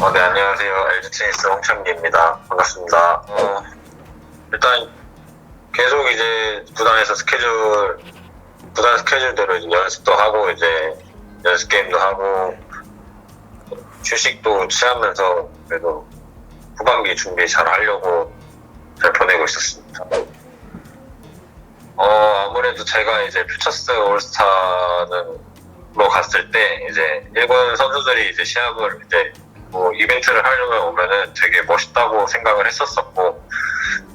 어, 네, 안녕하세요. LG 테니스 홍창기입니다. 반갑습니다. 어, 일단 계속 이제 구단에서 스케줄, 구단 스케줄대로 이제 연습도 하고, 이제 연습 게임도 하고, 휴식도 취하면서 그래도 후반기 준비 잘 하려고 잘 보내고 있었습니다. 어, 아무래도 제가 이제 퓨처스 올스타는 로 갔을 때 이제 일본 선수들이 이제 시합을 이제 뭐 이벤트를 하려면 오면은 되게 멋있다고 생각을 했었었고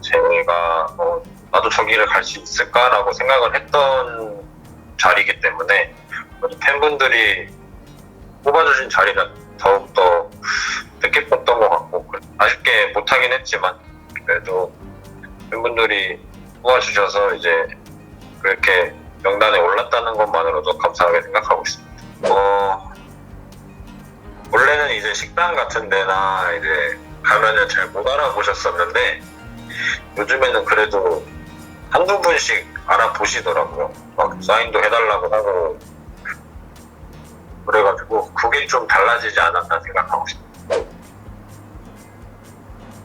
제가 어, 나도 저기를 갈 수 있을까라고 생각을 했던 자리이기 때문에 팬분들이 뽑아주신 자리는 더욱더 뜻깊었던 것 같고 아쉽게 못하긴 했지만 그래도 팬분들이 뽑아주셔서 이제 그렇게 명단에 올랐다는 것만으로도 감사하게 생각하고 있습니다. 식당 같은 데나 이제 가면은 잘 못 알아보셨었는데 요즘에는 그래도 한두 분씩 알아보시더라고요. 막 사인도 해달라고 하고 그래가지고 그게 좀 달라지지 않았나 생각하고 있습니다.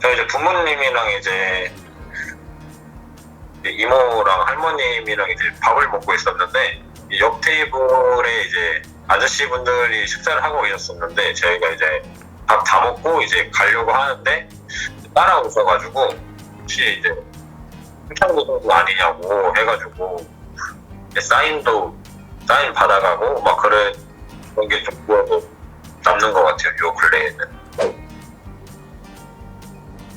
저 이제 부모님이랑 이제 이모랑 할머님이랑 이제 밥을 먹고 있었는데 이옆 테이블에 이제 아저씨 분들이 식사를 하고 계셨었는데 저희가 이제 밥 다 먹고 이제 가려고 하는데 따라오셔가지고 혹시 이제 선수 아니냐고 해가지고 사인도 사인 받아가고 막 그런 게 좀 남는 것 같아요 요 근래에는.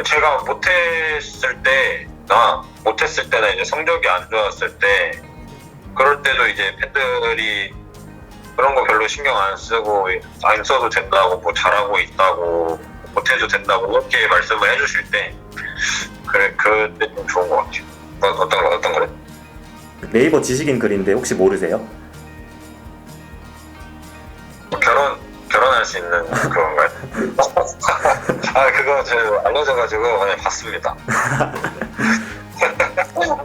제가 못했을 때나 못했을 때나 이제 성적이 안 좋았을 때 그럴 때도 이제 팬들이 그런 거 별로 신경 안 쓰고 안 써도 된다고 뭐 잘하고 있다고 못해도 된다고 이렇게 말씀을 해주실 때 그래 그때 좀 좋은 것 같아요. 어, 어떤 거 어떤 거래? 네이버 지식인 글인데 혹시 모르세요? 뭐 결혼 결혼할 수 있는 그건가요? 아 그거 제가 알려져가지고 그냥 봤습니다.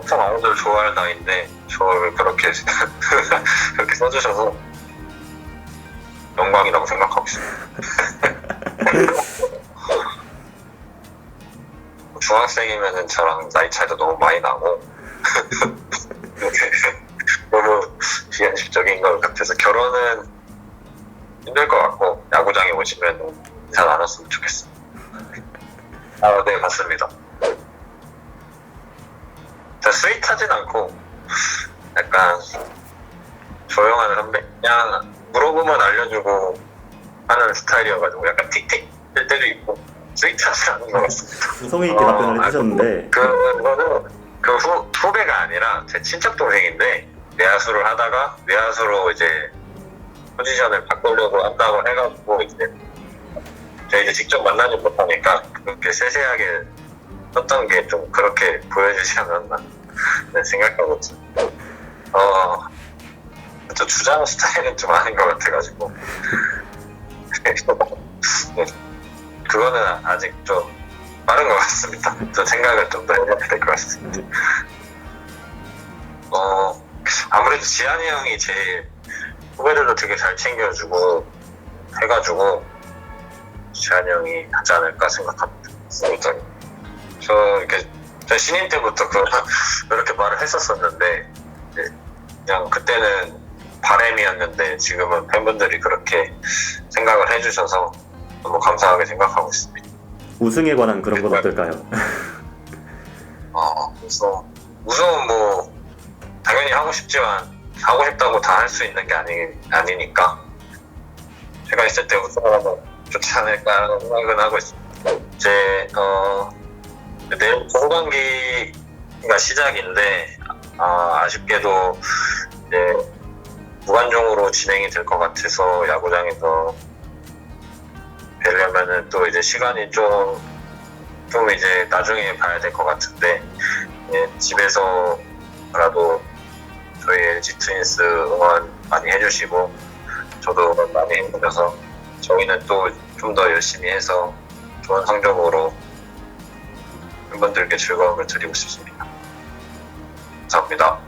한참 아이돌 좋아할 나이인데 저를 그렇게 그렇게 써주셔서 영광이라고 생각하고 있습니다. 중학생이면은 저랑 나이 차이도 너무 많이 나고 너무 비현실적인 것 같아서 결혼은 힘들 것 같고 야구장에 오시면 인사 나눴으면 좋겠습니다. 아, 네 맞습니다. 저 스윗하진 않고 약간 조용한 선배 그냥 물어보면 알려주고 하는 스타일이어가지고 약간 틱틱 될 때도 있고 스윗하진 않은 것 같습니다. 성의 있게 어, 답변을 해주셨는데 그거는 그 후, 후배가 아니라 제 친척 동생인데 내야수를 하다가 내야수로 이제 포지션을 바꾸려고 한다고 해가지고 이제 제가 이제 직접 만나지 못하니까 그렇게 세세하게 썼던 게 좀 그렇게 보여지지 않았나 네, 생각하고 있습니다. 어, 저 주장 스타일은 좀 아닌 것 같아가지고 네, 그거는 아직 좀 빠른 것 같습니다. 저 생각을 좀 더 해야 될 것 같습니다. 어, 아무래도 지한이 형이 제일 후배들도 되게 잘 챙겨주고 해가지고 지한이 형이 하지 않을까 생각합니다. 저 이렇게 저 신인 때부터 그, 그렇게 말을 했었었는데 그냥 그때는 바램이었는데 지금은 팬분들이 그렇게 생각을 해주셔서 너무 감사하게 생각하고 있습니다. 우승에 관한 그런 건 어떨까요? 어, 그래서 우승은 뭐 당연히 하고 싶지만 하고 싶다고 다 할 수 있는 게 아니, 아니니까 제가 있을 때 우승을 하면 좋지 않을까라는 생각은 하고 있습니다. 이제 어, 내일 후반기가 시작인데 아, 아쉽게도 이제 무관중으로 진행이 될 것 같아서 야구장에서 뵈려면은 또 이제 시간이 좀, 좀 이제 나중에 봐야 될 것 같은데, 예, 집에서라도 저희 LG 트윈스 응원 많이 해주시고, 저도 많이 해주셔서, 저희는 또 좀 더 열심히 해서 좋은 성적으로 팬분들께 즐거움을 드리고 싶습니다. 감사합니다.